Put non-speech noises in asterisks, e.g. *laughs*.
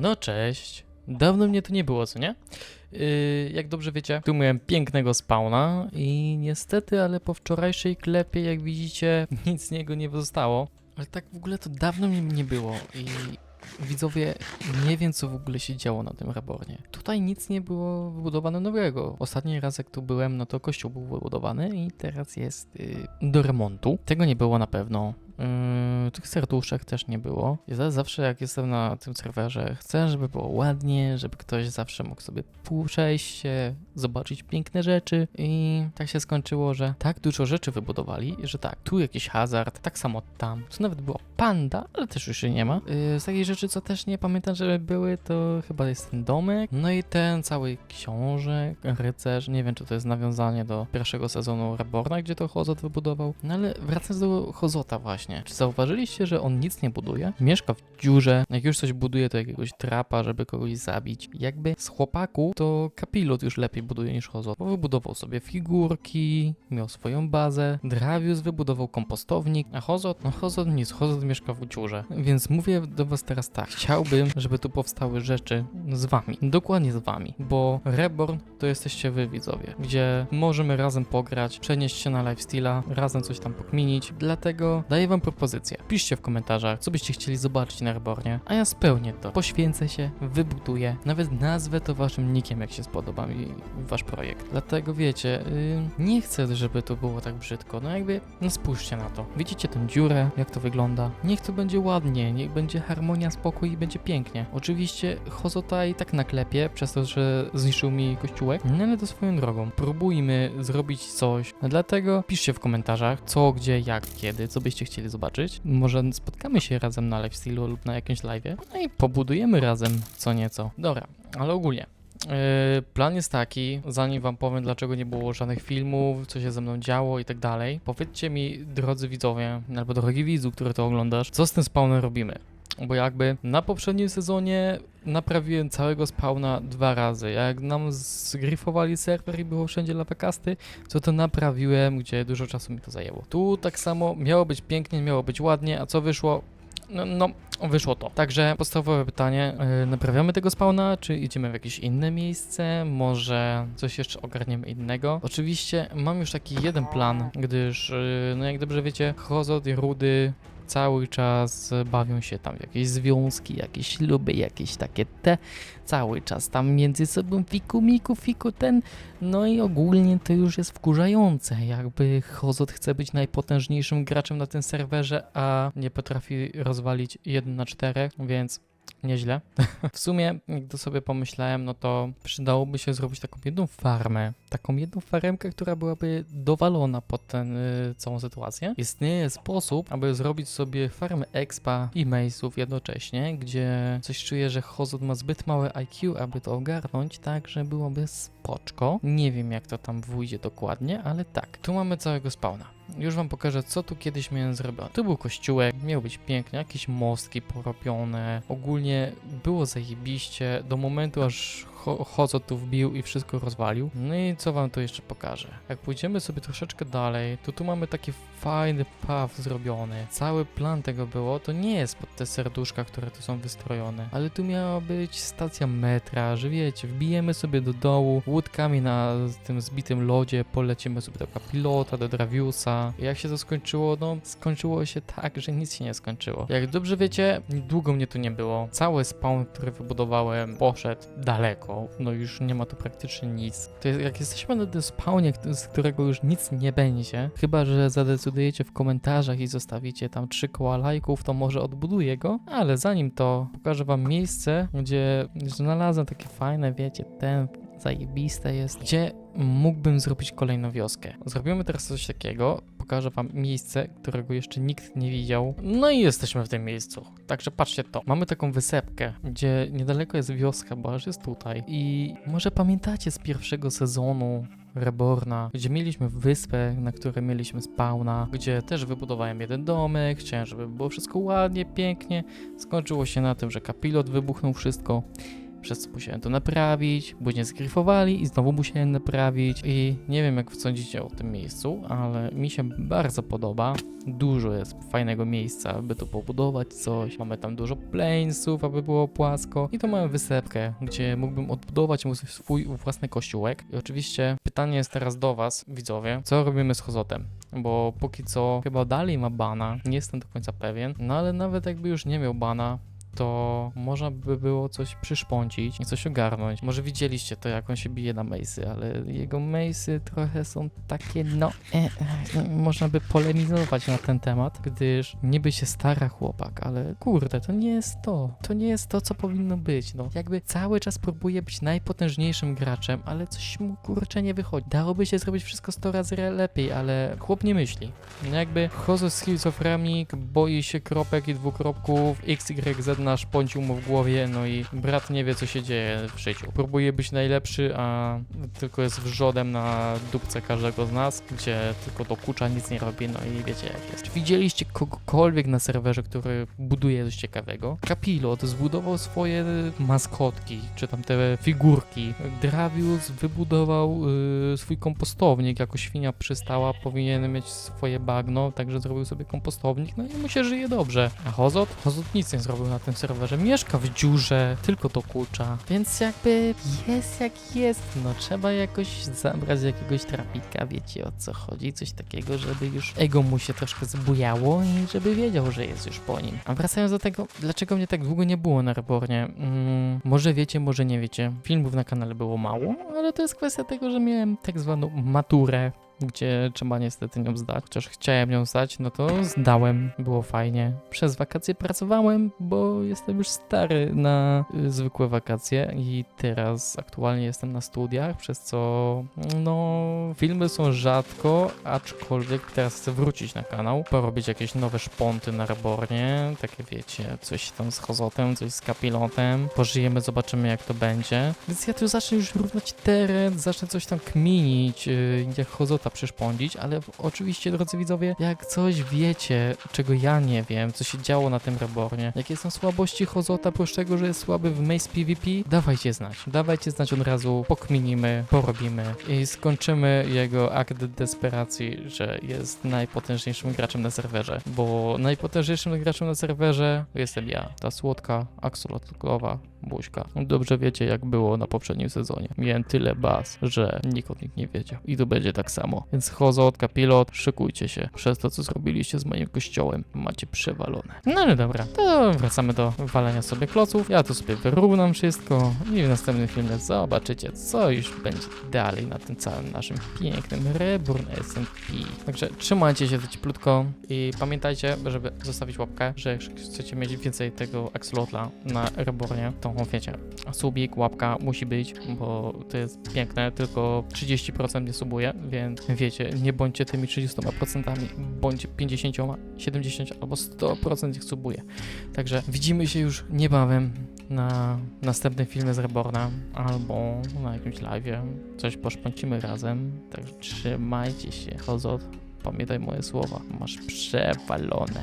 No cześć. Dawno mnie tu nie było, co nie? Yy, jak dobrze wiecie, tu miałem pięknego spawna i niestety, ale po wczorajszej klepie, jak widzicie, *laughs* nic z niego nie zostało. Ale tak w ogóle to dawno mnie nie było i widzowie, nie wiem co w ogóle się działo na tym rebornie. Tutaj nic nie było wybudowane nowego. Ostatni raz jak tu byłem, no to kościół był wybudowany i teraz jest yy, do remontu. Tego nie było na pewno. Yy, tych serduszek też nie było. Ja zawsze jak jestem na tym serwerze, chcę, żeby było ładnie, żeby ktoś zawsze mógł sobie przejść się, zobaczyć piękne rzeczy i tak się skończyło, że tak dużo rzeczy wybudowali, że tak, tu jakiś hazard, tak samo tam. Tu nawet było panda, ale też już się nie ma. Yy, z takich rzeczy, co też nie pamiętam, żeby były, to chyba jest ten domek. No i ten cały książek, rycerz, nie wiem, czy to jest nawiązanie do pierwszego sezonu Reborna, gdzie to Hozot wybudował. No ale wracając do Hozota właśnie. Czy zauważyliście, że on nic nie buduje? Mieszka w dziurze, jak już coś buduje, to jakiegoś trapa, żeby kogoś zabić. Jakby z chłopaku, to kapilot już lepiej buduje niż Hozot, bo wybudował sobie figurki, miał swoją bazę, Dravius wybudował kompostownik, a Hozot, no Hozot nic, Hozot mieszka w dziurze. Więc mówię do was teraz tak, chciałbym, żeby tu powstały rzeczy z wami, dokładnie z wami, bo Reborn to jesteście wy widzowie, gdzie możemy razem pograć, przenieść się na lifestyla, razem coś tam pokminić, dlatego daję wam propozycję. Piszcie w komentarzach, co byście chcieli zobaczyć na Rebornie, a ja spełnię to. Poświęcę się, wybuduję, nawet nazwę to waszym nikiem, jak się spodoba mi wasz projekt. Dlatego wiecie, yy, nie chcę, żeby to było tak brzydko, no jakby, no spójrzcie na to. Widzicie tę dziurę, jak to wygląda? Niech to będzie ładnie, niech będzie harmonia, spokój i będzie pięknie. Oczywiście Hozota i tak naklepie, przez to, że zniszczył mi kościółek, no ale to swoją drogą. Próbujmy zrobić coś, dlatego piszcie w komentarzach, co, gdzie, jak, kiedy, co byście chcieli zobaczyć. Może spotkamy się razem na lifestylu lub na jakimś live'ie, no i pobudujemy razem co nieco. Dobra, ale ogólnie. Yy, plan jest taki, zanim wam powiem, dlaczego nie było żadnych filmów, co się ze mną działo i tak dalej. Powiedzcie mi, drodzy widzowie, albo drogi widzu, który to oglądasz, co z tym spawnem robimy? Bo jakby na poprzednim sezonie naprawiłem całego spawna dwa razy. Jak nam zgryfowali serwer i było wszędzie lawakasty, co to naprawiłem, gdzie dużo czasu mi to zajęło. Tu tak samo miało być pięknie, miało być ładnie, a co wyszło? No, no wyszło to. Także podstawowe pytanie, yy, naprawiamy tego spawna, czy idziemy w jakieś inne miejsce, może coś jeszcze ogarniemy innego? Oczywiście mam już taki jeden plan, gdyż, yy, no jak dobrze wiecie, Hozot i Rudy cały czas bawią się tam w jakieś związki, jakieś śluby, jakieś takie te, cały czas tam między sobą fiku miku, fiku ten, no i ogólnie to już jest wkurzające, jakby Hozot chce być najpotężniejszym graczem na tym serwerze, a nie potrafi rozwalić 1 na 4, więc nieźle. *laughs* w sumie, to sobie pomyślałem, no to przydałoby się zrobić taką jedną farmę, taką jedną faremkę, która byłaby dowalona pod tę y, całą sytuację. Istnieje sposób, aby zrobić sobie farmę expa i mace'ów jednocześnie, gdzie coś czuję, że Hozot ma zbyt małe IQ, aby to ogarnąć, tak, że byłoby spoczko. Nie wiem, jak to tam wyjdzie dokładnie, ale tak. Tu mamy całego spawna. Już wam pokażę, co tu kiedyś miałem zrobione. Tu był kościółek, miał być pięknie, jakieś mostki porobione. Ogólnie było zajebiście, do momentu aż Hozo tu wbił i wszystko rozwalił. No i co wam tu jeszcze pokażę? Jak pójdziemy sobie troszeczkę dalej, to tu mamy taki fajny path zrobiony. Cały plan tego było, to nie jest pod te serduszka, które tu są wystrojone, ale tu miała być stacja metra, że wiecie, wbijemy sobie do dołu łódkami na tym zbitym lodzie, polecimy sobie do kapilota, do Draviusa. Jak się to skończyło? No, skończyło się tak, że nic się nie skończyło. Jak dobrze wiecie, długo mnie tu nie było. Cały spawn, który wybudowałem, poszedł daleko. No już nie ma tu praktycznie nic. To jest, jak jesteśmy na tym spawnie, z którego już nic nie będzie, chyba że zadecydujecie w komentarzach i zostawicie tam trzy koła lajków, to może odbuduję go, ale zanim to pokażę wam miejsce, gdzie znalazłem takie fajne, wiecie, ten zajebiste jest, gdzie mógłbym zrobić kolejną wioskę. Zrobimy teraz coś takiego, pokażę wam miejsce, którego jeszcze nikt nie widział. No i jesteśmy w tym miejscu. Także patrzcie to. Mamy taką wysepkę, gdzie niedaleko jest wioska, bo aż jest tutaj. I może pamiętacie z pierwszego sezonu Reborna, gdzie mieliśmy wyspę, na której mieliśmy spawna, gdzie też wybudowałem jeden domek, chciałem, żeby było wszystko ładnie, pięknie. Skończyło się na tym, że kapilot wybuchnął wszystko. Przez co musiałem to naprawić, później zgryfowali i znowu musiałem naprawić i nie wiem jak sądzicie o tym miejscu, ale mi się bardzo podoba. Dużo jest fajnego miejsca, aby tu pobudować coś. Mamy tam dużo planesów, aby było płasko. I to mamy wysepkę, gdzie mógłbym odbudować swój własny kościółek. I oczywiście pytanie jest teraz do was, widzowie, co robimy z Hozotem? Bo póki co chyba dalej ma bana, nie jestem do końca pewien. No ale nawet jakby już nie miał bana, to można by było coś przyszpącić coś ogarnąć. Może widzieliście to, jak on się bije na mejsy, ale jego mejsy trochę są takie, no, e, e, można by polemizować na ten temat, gdyż niby się stara chłopak, ale kurde, to nie jest to. To nie jest to, co powinno być, no. Jakby cały czas próbuje być najpotężniejszym graczem, ale coś mu kurczę nie wychodzi. Dałoby się zrobić wszystko 100 razy lepiej, ale chłop nie myśli. No jakby Hozo Schizofrenik boi się kropek i dwukropków, XYZ naszpącił mu w głowie, no i brat nie wie co się dzieje w życiu. Próbuje być najlepszy, a tylko jest wrzodem na dupce każdego z nas, gdzie tylko dokucza, nic nie robi, no i wiecie jak jest. Czy widzieliście kogokolwiek na serwerze, który buduje coś ciekawego? Kapilot zbudował swoje maskotki, czy tam te figurki. Dravius wybudował y, swój kompostownik, jako świnia przystała, powinien mieć swoje bagno, także zrobił sobie kompostownik, no i mu się żyje dobrze. A Hozot? Hozot nic nie zrobił na tym serwerze, mieszka w dziurze, tylko dokucza, więc jakby jest jak jest, no trzeba jakoś zabrać jakiegoś trapika, wiecie o co chodzi, coś takiego, żeby już ego mu się troszkę zbujało i żeby wiedział, że jest już po nim. A wracając do tego, dlaczego mnie tak długo nie było na Rebornie, mm, może wiecie, może nie wiecie, filmów na kanale było mało, ale to jest kwestia tego, że miałem tak zwaną maturę, gdzie trzeba niestety nią zdać. Chociaż chciałem nią zdać, no to zdałem, było fajnie. Przez wakacje pracowałem, bo jestem już stary na y, zwykłe wakacje i teraz aktualnie jestem na studiach, przez co no filmy są rzadko, aczkolwiek teraz chcę wrócić na kanał, porobić jakieś nowe szponty na Rebornie, takie wiecie, coś tam z Hozotem, coś z Kapilotem, pożyjemy, zobaczymy jak to będzie. Więc ja tu zacznę już równać teren, zacznę coś tam kminić, yy, jak Hozota przyszpądzić, ale oczywiście, drodzy widzowie, jak coś wiecie, czego ja nie wiem, co się działo na tym Rebornie, jakie są słabości Hozota, oprócz tego, że jest słaby w Maze PvP, dawajcie znać. Dawajcie znać od razu, pokminimy, porobimy i skończymy jego akt desperacji, że jest najpotężniejszym graczem na serwerze, bo najpotężniejszym graczem na serwerze jestem ja, ta słodka aksolotlowa buźka. Dobrze wiecie, jak było na poprzednim sezonie. Miałem tyle baz, że nikt o nich nie wiedział. I tu będzie tak samo. Więc Hozotka, pilot, szykujcie się. Przez to, co zrobiliście z moim kościołem, macie przewalone. No ale dobra, to wracamy do walenia sobie kloców. Ja tu sobie wyrównam wszystko i w następnym filmie zobaczycie, co już będzie dalej na tym całym naszym pięknym Reborn SMP. Także trzymajcie się cieplutko i pamiętajcie, żeby zostawić łapkę, że jak chcecie mieć więcej tego Axolotla na Rebornie, to wiecie, subik, łapka musi być, bo to jest piękne, tylko 30% nie subuje, więc wiecie, nie bądźcie tymi 30%, bądźcie 50, 70 albo 100% ich subuje. Także widzimy się już niebawem na następnym filmie z Reborna albo na jakimś live'ie. Coś poszpącimy razem. Także trzymajcie się. Hozot, pamiętaj moje słowa. Masz przewalone.